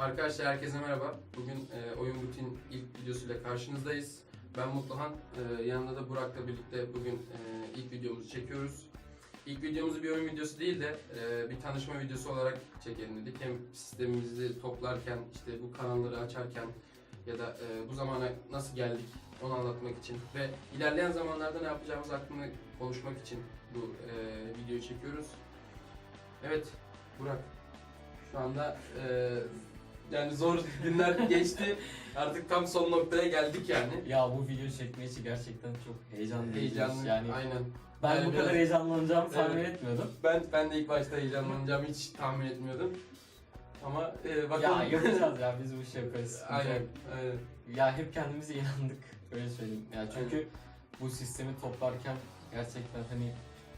Arkadaşlar herkese merhaba. Bugün e, Oyun Butiğin ilk videosuyla karşınızdayız. Ben Mutluhan, e, yanında da Burak'la birlikte bugün e, ilk videomuzu çekiyoruz. İlk videomuzu bir oyun videosu değil de e, bir tanışma videosu olarak çekelim dedik. Hem sistemimizi toplarken, işte bu kanalları açarken ya da e, bu zamana nasıl geldik onu anlatmak için ve ilerleyen zamanlarda ne yapacağımız hakkında konuşmak için bu e, videoyu çekiyoruz. Evet, Burak. Şu anda e, yani zor günler geçti. Artık tam son noktaya geldik yani. Ya bu video çekme için gerçekten çok heyecanlıyız. Heyecanlı. Yani Aynen. ben Yani bu kadar heyecanlanacağımı tahmin Evet. etmiyordum. Ben ben de ilk başta heyecanlanacağımı hiç tahmin etmiyordum. Ama e, bakalım. Ya yapacağız ya biz bu işi yaparız. Aynen. aynen. Ya hep kendimize inandık. Öyle söyleyeyim. Ya çünkü bu sistemi toplarken gerçekten hani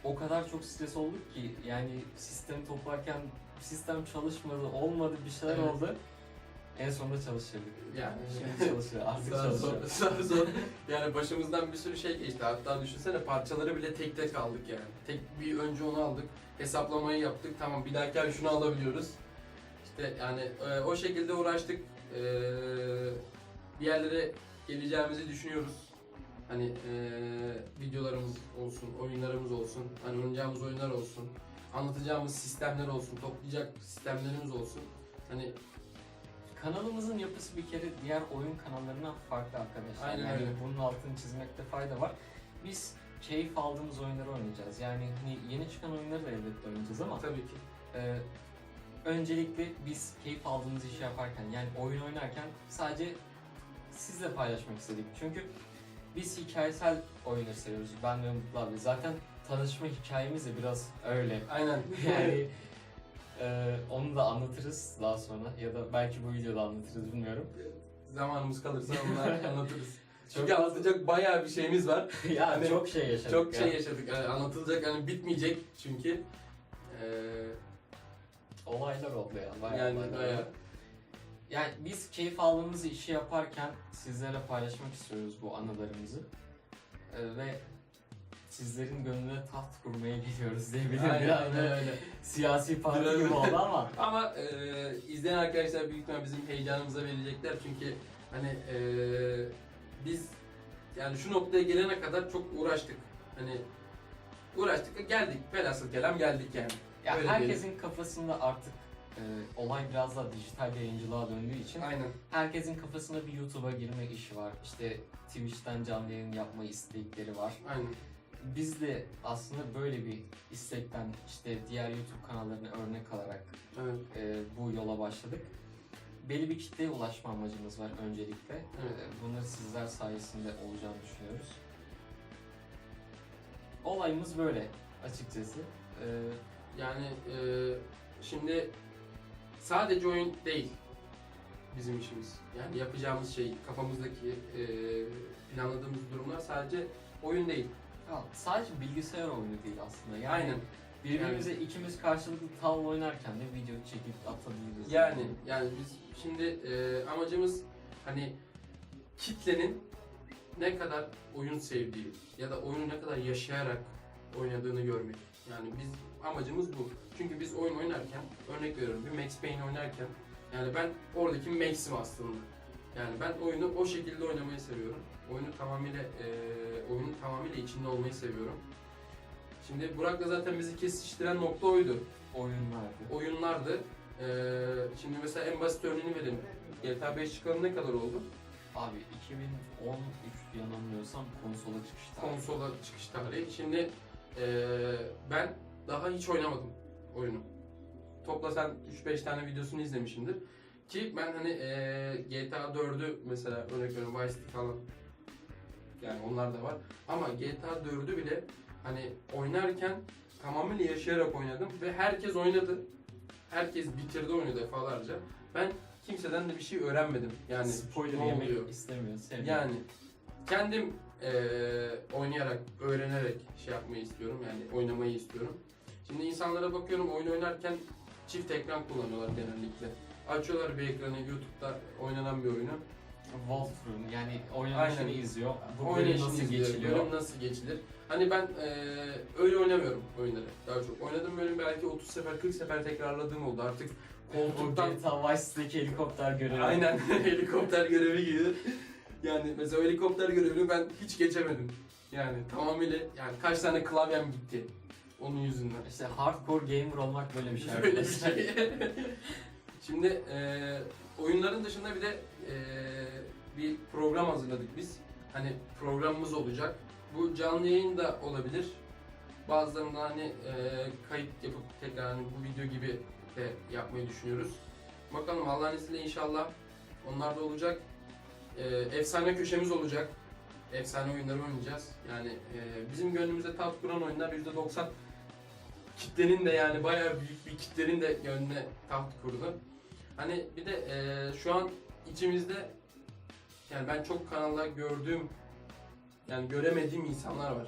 o kadar çok stres olduk ki yani sistemi toplarken sistem çalışmadı, olmadı, bir şeyler Evet. oldu. En sonunda çalışırdık. Yani Şimdi çalışıyor, artık Sağ çalışıyor. sol, sağ sol. Yani başımızdan bir sürü şey geçti. Hatta düşünsene parçaları bile tek tek aldık yani. Tek bir önce onu aldık. Hesaplamayı yaptık. Tamam bir dahaki ay şunu alabiliyoruz. İşte yani e, o şekilde uğraştık. E, bir yerlere geleceğimizi düşünüyoruz. Hani e, videolarımız olsun, oyunlarımız olsun, hani oynayacağımız oyunlar olsun, anlatacağımız sistemler olsun, toplayacak sistemlerimiz olsun. Hani Kanalımızın yapısı bir kere diğer oyun kanallarından farklı arkadaşlar. Aynen yani öyle. bunun altını çizmekte fayda var. Biz keyif aldığımız oyunları oynayacağız. Yani hani yeni çıkan oyunları da elbette oynayacağız ama tabii ki e, öncelikle biz keyif aldığımız işi yaparken yani oyun oynarken sadece sizle paylaşmak istedik. Çünkü biz hikayesel oyunları seviyoruz. Ben ve Mutlu abi. Zaten tanışma hikayemiz de biraz öyle. aynen. Yani e, onu da anlatırız daha sonra ya da belki bu videoda anlatırız bilmiyorum. zamanımız kalırsa onları anlatırız. Çok Çünkü anlatacak bayağı bir şeyimiz var. yani Yani çok şey yaşadık Çok ya. şey yaşadık. Yani anlatılacak hani bitmeyecek çünkü. Ee, Olaylar oldu ya. Bayağı yani olaylar bayağı. Yani biz keyif aldığımız işi yaparken sizlerle paylaşmak istiyoruz bu anılarımızı. E, ve sizlerin gönlüne taht kurmaya geliyoruz diyebilirim. Aynen, böyle öyle. siyasi parti gibi oldu ama. Ama e, izleyen arkadaşlar büyük ihtimal bizim heyecanımıza verecekler çünkü hani e, biz yani şu noktaya gelene kadar çok uğraştık. Hani uğraştık geldik. Velhasıl kelam geldik yani. Ya Öyle herkesin kafasında artık e, olay biraz daha dijital yayıncılığa döndüğü için Aynen. herkesin kafasında bir YouTube'a girme işi var. İşte Twitch'ten canlı yayın yapma istekleri var. Aynen. Biz de aslında böyle bir istekten işte diğer YouTube kanallarını örnek alarak Evet. e, bu yola başladık. Belli bir kitleye ulaşma amacımız var öncelikle. Evet. E, bunları sizler sayesinde olacağını düşünüyoruz. Olayımız böyle açıkçası. E, Yani e, şimdi sadece oyun değil bizim işimiz. Yani yapacağımız şey, kafamızdaki e, planladığımız durumlar sadece oyun değil. Ya sadece bilgisayar oyunu değil aslında. Yani Aynen. birbirimize ikimiz karşılıklı tavla oynarken de video çekip atabiliriz. Yani yani biz şimdi e, amacımız hani kitlenin ne kadar oyun sevdiği ya da oyunu ne kadar yaşayarak oynadığını görmek. Yani biz amacımız bu. Çünkü biz oyun oynarken örnek veriyorum bir Max Payne oynarken yani ben oradaki Max'im aslında. Yani ben oyunu o şekilde oynamayı seviyorum. Oyunu tamamıyla e, oyunun tamamıyla içinde olmayı seviyorum. Şimdi Burak'la zaten bizi kesiştiren nokta oydu oyunlardı. oyunlardı. Ee, şimdi mesela en basit örneğini verelim. GTA 5 çıkalı ne kadar oldu? Abi 2013 yanılmıyorsam konsola çıkıştı. Konsola çıkış tarihi. Şimdi ee, ben daha hiç oynamadım oyunu. Toplasan 3-5 tane videosunu izlemişimdir. Ki ben hani ee, GTA 4'ü mesela örnek veriyorum Vice City falan. Yani onlar da var. Ama GTA 4'ü bile hani oynarken tamamıyla yaşayarak oynadım ve herkes oynadı. Herkes bitirdi oyunu defalarca. Ben kimseden de bir şey öğrenmedim. Yani spoiler ne yemek oluyor? istemiyor, sevmiyor. Yani kendim eee, oynayarak, öğrenerek şey yapmayı istiyorum. Yani oynamayı istiyorum. Şimdi insanlara bakıyorum oyun oynarken çift ekran kullanıyorlar genellikle. Açıyorlar bir ekranı YouTube'da oynanan bir oyunu. Walkthrough yani oynanışını Aynen. izliyor. Bu bölüm Oynayışını nasıl izliyor, geçiliyor? Bölüm nasıl geçilir? Hani ben eee, öyle oynamıyorum oyunları daha çok. Oynadığım bölüm belki 30 sefer 40 sefer tekrarladığım oldu. Artık koltuktan Bu GTA Vice City'deki helikopter görevi. aynen helikopter görevi gibi. Yani mesela o helikopter görevini ben hiç geçemedim. Yani tamamıyla yani kaç tane klavyem gitti onun yüzünden. İşte hardcore gamer olmak böyle bir şey. Böyle bir arkadaşlar. şey. Şimdi eee, oyunların dışında bir de eee, bir program hazırladık biz. Hani programımız olacak. Bu canlı yayın da olabilir. Bazılarında hani eee, kayıt yapıp tekrar hani bu video gibi de yapmayı düşünüyoruz. Bakalım Allah'ın izniyle inşallah onlar da olacak. Eee, efsane köşemiz olacak. Efsane oyunları oynayacağız. Yani eee, bizim gönlümüzde tat kuran oyunlar %90 kitlenin de yani bayağı büyük bir kitlenin de gönlüne taht kurdu. Hani bir de eee, şu an içimizde yani ben çok kanalda gördüğüm yani göremediğim insanlar var.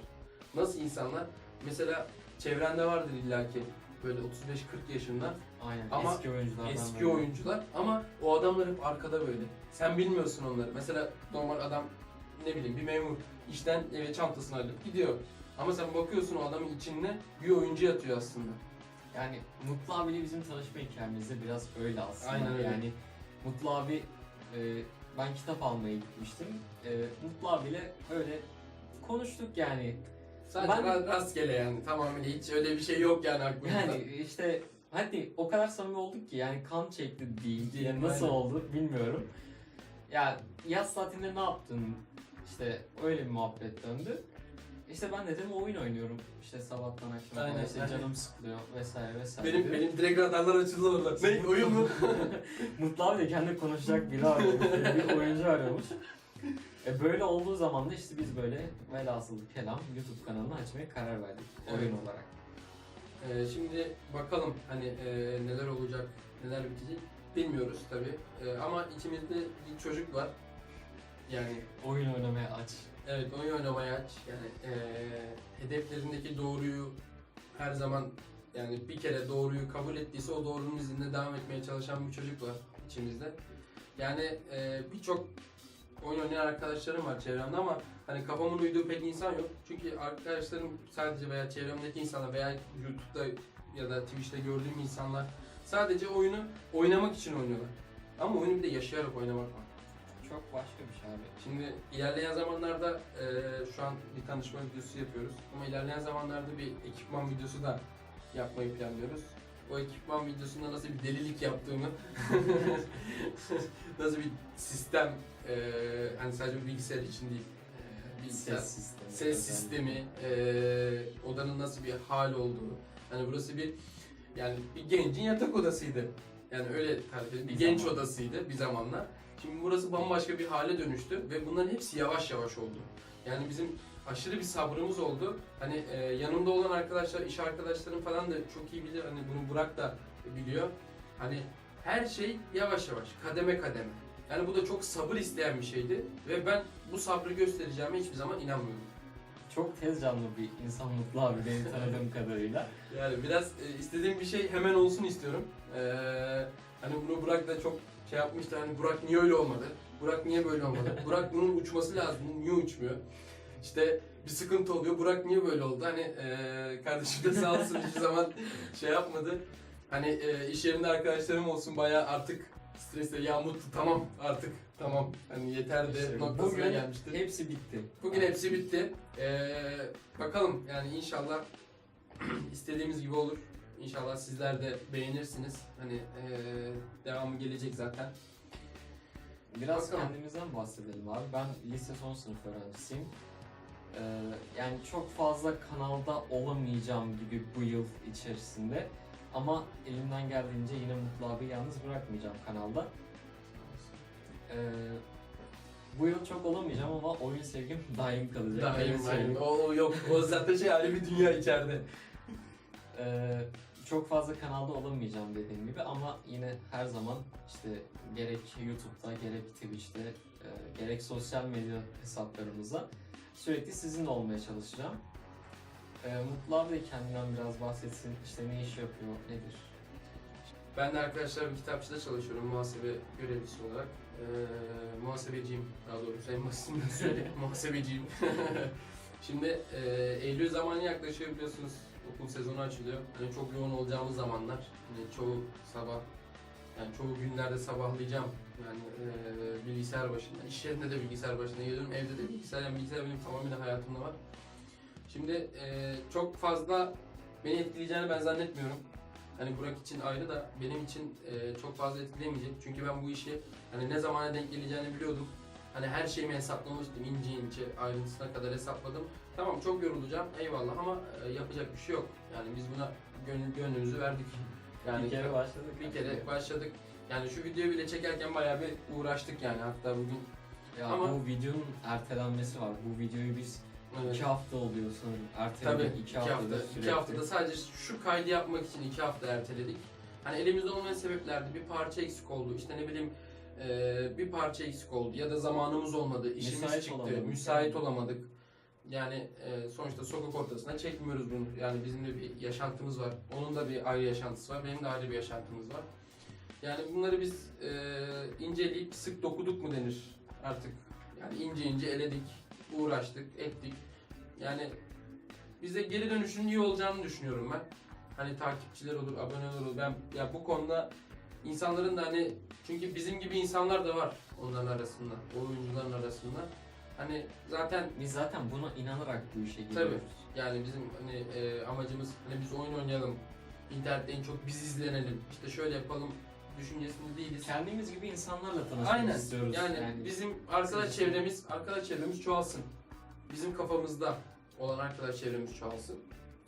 Nasıl insanlar? Mesela çevrende vardır illaki böyle 35-40 yaşında Aynen Ama eski oyunculardan eski oyuncular ama o adamlar hep arkada böyle. Sen bilmiyorsun onları. Mesela normal adam ne bileyim bir memur işten eve çantasını alıp gidiyor. Ama sen bakıyorsun o adamın içinde bir oyuncu yatıyor aslında. Yani Mutlu abiyle bizim tanışma hikayemizde biraz öyle aslında. Aynen öyle. Yani Mutlu abi e, ben kitap almaya gitmiştim. E, Mutlu abiyle öyle konuştuk yani. Sadece Ben- ra- rastgele yani tamamen hiç öyle bir şey yok yani aklımızda. Yani işte hadi o kadar samimi olduk ki yani kan çekti değil. Değil, Yani nasıl aynen. oldu bilmiyorum. Ya yaz tatilinde ne yaptın? İşte öyle bir muhabbet döndü. İşte ben dedim oyun oynuyorum. İşte sabahtan akşama Aynen, kadar işte aynen. canım sıkılıyor vesaire vesaire. benim dedi. benim direkt radarlar açıldı orada. Ne oyun mu? Mutlu abi de kendi konuşacak biri arıyormuş. bir oyuncu arıyormuş. E böyle olduğu zaman da işte biz böyle velhasıl kelam YouTube kanalını açmaya karar verdik Evet. oyun olarak. Ee, şimdi bakalım hani e, neler olacak, neler bitecek bilmiyoruz tabi. ama içimizde bir çocuk var. Yani Oyun oynamaya aç. Evet oyun oynamaya aç. Yani eee, hedeflerindeki doğruyu her zaman yani bir kere doğruyu kabul ettiyse o doğrunun izinde devam etmeye çalışan bir çocuk var içimizde. Yani eee, birçok oyun oynayan arkadaşlarım var çevremde ama hani kafamın uyduğu pek insan yok. Çünkü arkadaşlarım sadece veya çevremdeki insanlar veya YouTube'da ya da Twitch'te gördüğüm insanlar sadece oyunu oynamak için oynuyorlar. Ama oyunu bir de yaşayarak oynamak var. Çok başka bir şey abi. Şimdi ilerleyen zamanlarda e, şu an bir tanışma videosu yapıyoruz ama ilerleyen zamanlarda bir ekipman videosu da yapmayı planlıyoruz. O ekipman videosunda nasıl bir delilik yaptığımı, nasıl bir sistem, e, hani sadece bir bilgisayar için değil, e, bilgisayar, Ses sistemi. ses sistemi, e, odanın nasıl bir hal olduğu. Hani burası bir yani bir gencin yatak odasıydı. Yani öyle tarif edeyim. Bir Bir genç zaman. odasıydı bir zamanlar. Şimdi burası bambaşka bir hale dönüştü ve bunların hepsi yavaş yavaş oldu. Yani bizim aşırı bir sabrımız oldu. Hani e, yanımda olan arkadaşlar, iş arkadaşlarım falan da çok iyi bilir. Hani bunu Burak da biliyor. Hani her şey yavaş yavaş, kademe kademe. Yani bu da çok sabır isteyen bir şeydi ve ben bu sabrı göstereceğime hiçbir zaman inanmıyordum. Çok tez canlı bir insan Mutlu abi benim tanıdığım kadarıyla. Yani biraz e, istediğim bir şey hemen olsun istiyorum. Ee, hani bunu Burak da çok şey yapmıştı. Hani Burak niye öyle olmadı? Burak niye böyle olmadı? Burak bunun uçması lazım. Niye uçmuyor? İşte bir sıkıntı oluyor. Burak niye böyle oldu? Hani e, kardeşim de sağ olsun hiçbir zaman şey yapmadı. Hani e, iş yerinde arkadaşlarım olsun bayağı artık stresle ya mutlu tamam artık tamam hani yeter de İşte noktasına bugün gelmiştir. hepsi bitti. Bugün hepsi bitti. Ee, bakalım yani inşallah istediğimiz gibi olur. İnşallah sizler de beğenirsiniz. Hani ee, devamı gelecek zaten. Biraz Bakalım. kendimizden bahsedelim abi. Ben lise son sınıf öğrencisiyim. Ee, yani çok fazla kanalda olamayacağım gibi bu yıl içerisinde. Ama elimden geldiğince yine Mutlu abi yalnız bırakmayacağım kanalda. Ee, bu yıl çok olamayacağım ama oyun sevgim daim kalacak. Daim daim. O, o yok. O zaten şey ayrı bir dünya içeride. Ee, çok fazla kanalda olamayacağım dediğim gibi ama yine her zaman işte gerek YouTube'da gerek Twitch'te e, gerek sosyal medya hesaplarımızda sürekli sizinle olmaya çalışacağım. Ee, Mutlu abi de kendinden biraz bahsetsin. İşte ne iş yapıyor, nedir? Ben de arkadaşlar bir kitapçıda çalışıyorum muhasebe görevlisi olarak. Ee, muhasebeciyim daha doğrusu en basitinden söyleyeyim muhasebeciyim. Şimdi e, Eylül zamanı yaklaşıyor biliyorsunuz okul sezonu açılıyor. Hani çok yoğun olacağımız zamanlar. Hani çoğu sabah yani çoğu günlerde sabahlayacağım. Yani e, bilgisayar başında, iş yerinde de bilgisayar başında geliyorum, evde de bilgisayar, yani bilgisayar benim tamamıyla hayatımda var. Şimdi e, çok fazla beni etkileyeceğini ben zannetmiyorum. Hani Burak için ayrı da benim için e, çok fazla etkilemeyecek. Çünkü ben bu işi hani ne zamana denk geleceğini biliyordum. Hani her şeyimi hesaplamıştım. ince ince ayrıntısına kadar hesapladım. Tamam çok yorulacağım eyvallah ama e, yapacak bir şey yok. Yani biz buna gönül, gönlümüzü verdik. Yani bir kere başladık. bir kere başladık. Yani şu videoyu bile çekerken bayağı bir uğraştık yani hatta bugün. Ya Ama- bu videonun ertelenmesi var. Bu videoyu biz Evet. iki hafta oluyor sanırım. Tabii Erteledik. iki, hafta. sürekli. iki haftada sadece şu kaydı yapmak için iki hafta erteledik. Hani elimizde olmayan sebeplerdi. Bir parça eksik oldu. İşte ne bileyim e, bir parça eksik oldu ya da zamanımız olmadı. işimiz Müsait çıktı. olamadık. Müsait olamadık. Yani e, sonuçta sokak ortasına çekmiyoruz bunu. Yani bizim de bir yaşantımız var. Onun da bir ayrı yaşantısı var. Benim de ayrı bir yaşantımız var. Yani bunları biz e, inceleyip sık dokuduk mu denir artık. Yani ince ince eledik, uğraştık, ettik. Yani bize geri dönüşünün iyi olacağını düşünüyorum ben. Hani takipçiler olur, aboneler olur. Ben ya bu konuda insanların da hani çünkü bizim gibi insanlar da var onların arasında, o oyuncuların arasında. Hani zaten Biz zaten buna inanarak bu işe Tabii. giriyoruz. yani bizim hani e, amacımız hani biz oyun oynayalım, internette en çok biz izlenelim, işte şöyle yapalım düşüncesinde değiliz. Kendimiz gibi insanlarla tanışmak Aynen. istiyoruz. Yani, bizim arkadaş çevremiz, arkadaş çevremiz çoğalsın. Bizim kafamızda olan arkadaş çevremiz çoğalsın.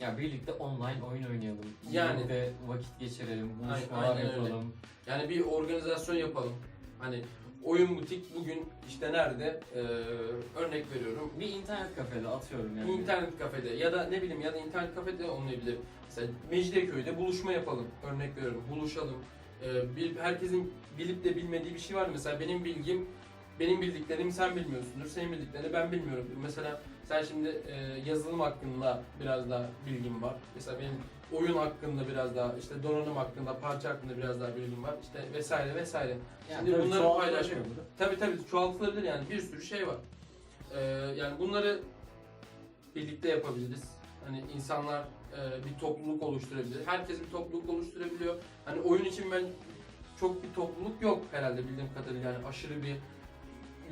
Ya birlikte online oyun oynayalım. Yani. Birlikte vakit geçirelim, buluşmalar aynen öyle. yapalım. Yani bir organizasyon yapalım. Hani oyun butik bugün işte nerede? Ee, örnek veriyorum. Bir internet kafede atıyorum yani. İnternet kafede ya da ne bileyim ya da internet kafede olmayabilir. Mesela Mecidiyeköy'de buluşma yapalım. Örnek veriyorum. Buluşalım. Ee, bir, herkesin bilip de bilmediği bir şey var. Mesela benim bilgim, benim bildiklerim sen bilmiyorsundur. Senin bildiklerini ben bilmiyorum. Mesela sen şimdi e, yazılım hakkında biraz daha bilgim var. Mesela benim oyun hakkında biraz daha, işte donanım hakkında, parça hakkında biraz daha bilgim var. İşte vesaire vesaire. Yani Şimdi tabii bunları da. Tabii tabii çoğaltılabilir yani bir sürü şey var. Ee, yani bunları birlikte yapabiliriz. Hani insanlar e, bir topluluk oluşturabilir. Herkes bir topluluk oluşturabiliyor. Hani oyun için ben çok bir topluluk yok herhalde bildiğim kadarıyla. Yani aşırı bir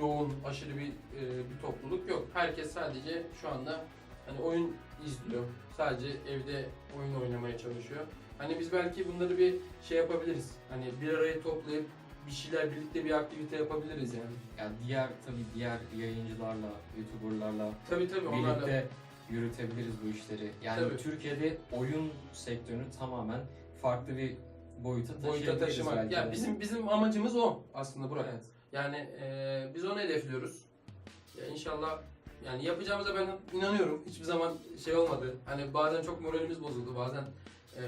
yoğun, aşırı bir e, bir topluluk yok. Herkes sadece şu anda hani oyun izliyor. Sadece evde oyun oynamaya çalışıyor. Hani biz belki bunları bir şey yapabiliriz. Hani bir araya toplayıp bir şeyler birlikte bir aktivite yapabiliriz yani. Yani diğer tabii diğer yayıncılarla, youtuberlarla Tabii tabii onlarla. birlikte yürütebiliriz bu işleri. Yani Tabii. Türkiye'de oyun sektörünü tamamen farklı bir boyuta boyuta taşıyabiliriz taşımak. belki Ya de. bizim bizim amacımız o aslında Burak. Evet. Yani e, biz onu hedefliyoruz. Ya inşallah yani yapacağımıza ben inanıyorum. Hiçbir zaman şey olmadı. Hani bazen çok moralimiz bozuldu. Bazen e,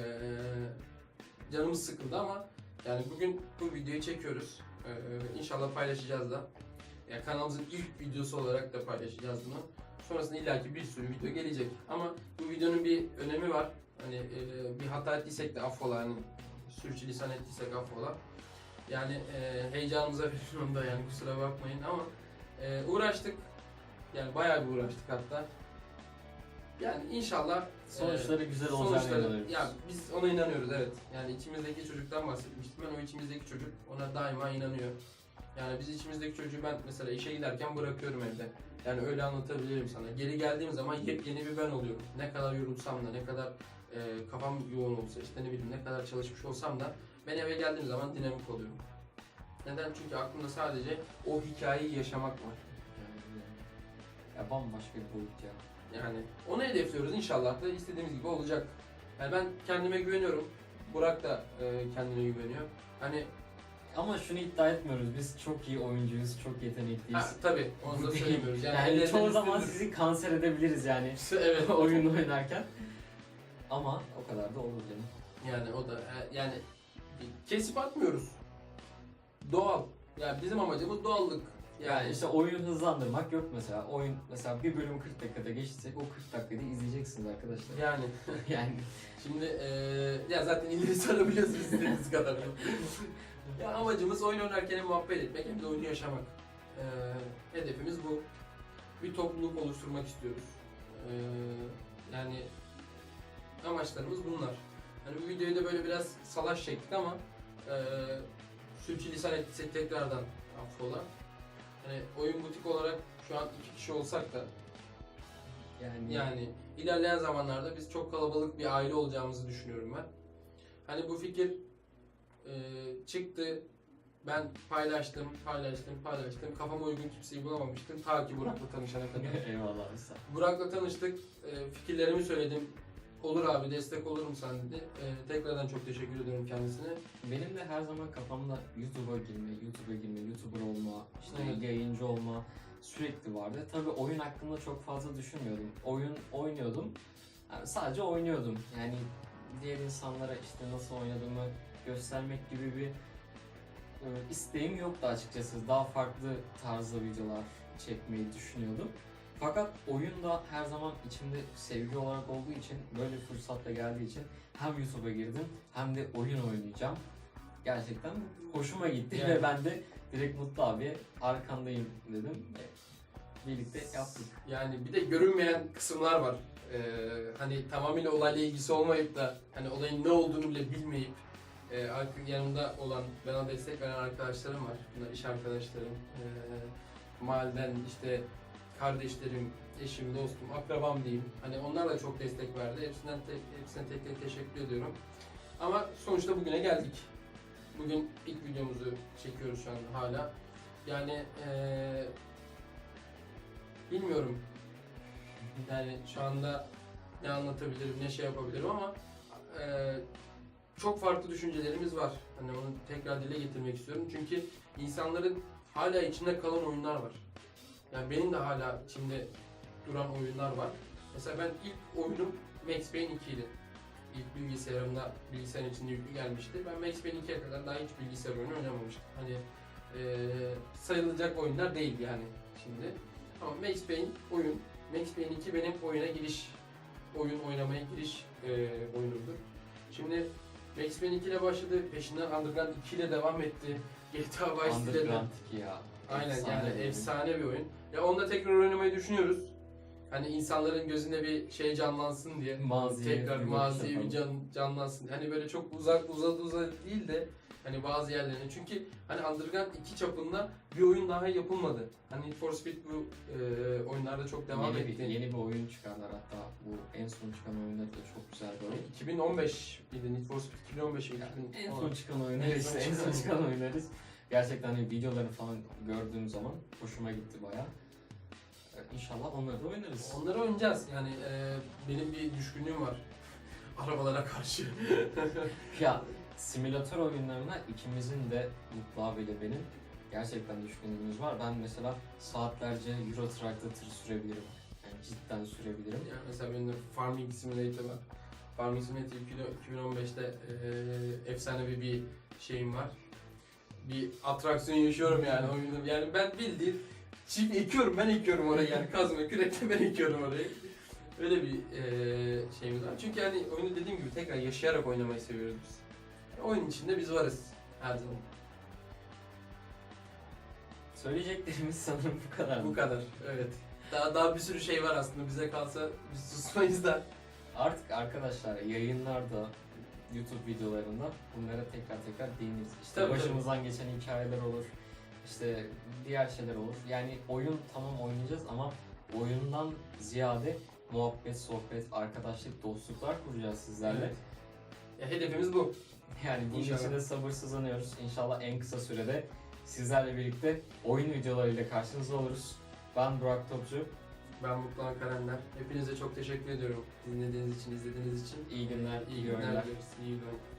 canımız sıkıldı ama yani bugün bu videoyu çekiyoruz. E, inşallah paylaşacağız da. Ya kanalımızın ilk videosu olarak da paylaşacağız bunu. Sonrasında illaki bir sürü video gelecek. Ama bu videonun bir önemi var. Hani e, bir hata ettiysek de affola. Hani sürçülisan ettiysek affola. Yani e, heyecanımıza verin onu da yani kusura bakmayın ama e, uğraştık. Yani bayağı bir uğraştık hatta. Yani inşallah Sonuçları e, güzel olacağına sonuçları- inanıyoruz. Ya biz ona inanıyoruz evet. Yani içimizdeki çocuktan bahsetmiştim ben. O içimizdeki çocuk ona daima inanıyor. Yani biz içimizdeki çocuğu ben mesela işe giderken bırakıyorum evde. Yani öyle anlatabilirim sana. Geri geldiğim zaman yepyeni bir ben oluyorum. Ne kadar yorulsam da, ne kadar e, kafam yoğun olsa, işte ne bileyim ne kadar çalışmış olsam da ben eve geldiğim zaman dinamik oluyorum. Neden? Çünkü aklımda sadece o hikayeyi yaşamak var. Ya bambaşka bir boyut ya. Yani onu hedefliyoruz inşallah da istediğimiz gibi olacak. Yani ben kendime güveniyorum. Burak da e, kendine güveniyor. Hani Ama şunu iddia etmiyoruz. Biz çok iyi oyuncuyuz, çok yetenekliyiz. ha, tabii onu da söylemiyoruz. Yani, Yani, çoğu zaman üstündür. sizi kanser edebiliriz yani evet oyun oynarken. Ama o kadar da olur canım. Yani o da e, yani kesip atmıyoruz. Doğal. Yani bizim amacımız doğallık. Yani işte oyunu hızlandırmak yok mesela. Oyun mesela bir bölüm 40 dakikada geçecek. O 40 dakikada izleyeceksiniz arkadaşlar. yani yani Şimdi eee ya zaten ileri sarabiliyorsunuz istediğiniz kadar. ya amacımız oyun oynarken hem muhabbet etmek hem de oyunu yaşamak. Eee, hedefimiz bu. Bir topluluk oluşturmak istiyoruz. Eee, yani amaçlarımız bunlar. Hani bu videoyu da böyle biraz salaş çektik ama eee sürçülisan ettiysek tekrardan affola. Hani oyun butik olarak şu an iki kişi olsak da yani, yani ilerleyen zamanlarda biz çok kalabalık bir aile olacağımızı düşünüyorum ben. Hani bu fikir e, çıktı. Ben paylaştım, paylaştım, paylaştım. Kafama uygun kimseyi bulamamıştım. Ta ki Burak'la tanışana kadar. Eyvallah. Burak'la tanıştık. E, fikirlerimi söyledim. Olur abi destek olurum sen dedi. E, tekrardan çok teşekkür ediyorum kendisine. Benim de her zaman kafamda YouTube'a girme, YouTube'a girme, YouTuber olma, işte Evet. yayıncı olma sürekli vardı. Tabii oyun hakkında çok fazla düşünmüyordum. Oyun oynuyordum. Yani sadece oynuyordum. Yani diğer insanlara işte nasıl oynadığımı göstermek gibi bir e, isteğim yoktu açıkçası. Daha farklı tarzda videolar çekmeyi düşünüyordum. Fakat oyun da her zaman içimde sevgi olarak olduğu için, böyle bir fırsat da geldiği için hem YouTube'a girdim hem de oyun oynayacağım. Gerçekten hoşuma gitti Yani. ve ben de direkt Mutlu abi arkandayım dedim ve birlikte yaptık. Yani bir de görünmeyen kısımlar var. Ee, hani tamamıyla olayla ilgisi olmayıp da hani olayın ne olduğunu bile bilmeyip e, yanımda olan bana destek veren arkadaşlarım var. Bunlar iş arkadaşlarım, e, mahalleden işte kardeşlerim, eşim, dostum, akrabam diyeyim. Hani onlar da çok destek verdi. Hepsinden tek, hepsine tek tek teşekkür ediyorum. Ama sonuçta bugüne geldik. Bugün ilk videomuzu çekiyoruz şu an hala. Yani eee bilmiyorum. Yani şu anda ne anlatabilirim, ne şey yapabilirim ama eee, çok farklı düşüncelerimiz var. Hani onu tekrar dile getirmek istiyorum. Çünkü insanların hala içinde kalan oyunlar var. Yani benim de hala içimde duran oyunlar var. Mesela ben ilk oyunum Max Payne 2 idi. İlk bilgisayarımda bilgisayarın içinde yüklü gelmişti. Ben Max Payne 2'ye kadar daha hiç bilgisayar oyunu oynamamıştım. Hani eee, sayılacak oyunlar değil yani şimdi. Ama Max Payne oyun. Max Payne 2 benim oyuna giriş, oyun oynamaya giriş eee oyunumdur. Şimdi Max Payne 2 ile başladı, peşinden Underground 2 ile devam etti. GTA Vice de Underground 2 ya. Aynen Efsane yani efsane bir oyun. Ya onu da tekrar oynamayı düşünüyoruz. Hani insanların gözünde bir şey canlansın diye. Maziye tekrar maziye bir can, canlansın. Hani böyle çok uzak uzadı uzadı değil de hani bazı yerlerine. Çünkü hani Underground 2 çapında bir oyun daha yapılmadı. Hani Need for Speed bu e, oyunlarda çok devam yeni etti. Bir, yeni bir oyun çıkardılar hatta bu en son çıkan oyunları da çok güzel bir oyun. 2015 miydi Need for Speed 2015 miydi? En son çıkan oyunları En son çıkan. çıkan oyunları gerçekten hani videolarını falan gördüğüm zaman hoşuma gitti baya. İnşallah onları da oynarız. Onları oynayacağız. Yani e, benim bir düşkünlüğüm var. Arabalara karşı. Ya simülatör oyunlarına ikimizin de Mutlu abiyle benim gerçekten düşkünlüğümüz var. Ben mesela saatlerce Euro Truck'ta tır sürebilirim. Yani cidden sürebilirim. Yani mesela benim de Farming Simulator var. Farming Simulator 2015'te eee efsane bir, bir şeyim var. Bir atraksiyon yaşıyorum yani oyunda. Yani ben bildiğin çift ekiyorum, ben ekiyorum oraya yani kazma, kürekle ben ekiyorum orayı. Öyle bir eee şeyimiz var. Çünkü yani oyunu dediğim gibi tekrar yaşayarak oynamayı seviyoruz biz. Yani oyun içinde biz varız her zaman. Söyleyeceklerimiz sanırım bu kadar. Bu kadar, evet. Daha daha bir sürü şey var aslında bize kalsa biz susmayız da. Artık arkadaşlar yayınlarda, YouTube videolarında bunlara tekrar tekrar değiniriz. İşte Tabii, başımızdan geçen hikayeler olur. İşte diğer şeyler olur. Yani oyun tamam oynayacağız ama oyundan ziyade muhabbet, sohbet, arkadaşlık, dostluklar kuracağız sizlerle. Evet. Ya hedefimiz bu. Yani bunun için de sabırsızlanıyoruz. İnşallah en kısa sürede sizlerle birlikte oyun videolarıyla karşınızda oluruz. Ben Burak Topçu. Ben Mutlu Kalender. Hepinize çok teşekkür ediyorum dinlediğiniz için, izlediğiniz için. İyi günler, iyi, İyi günler dileriz. İyi günler.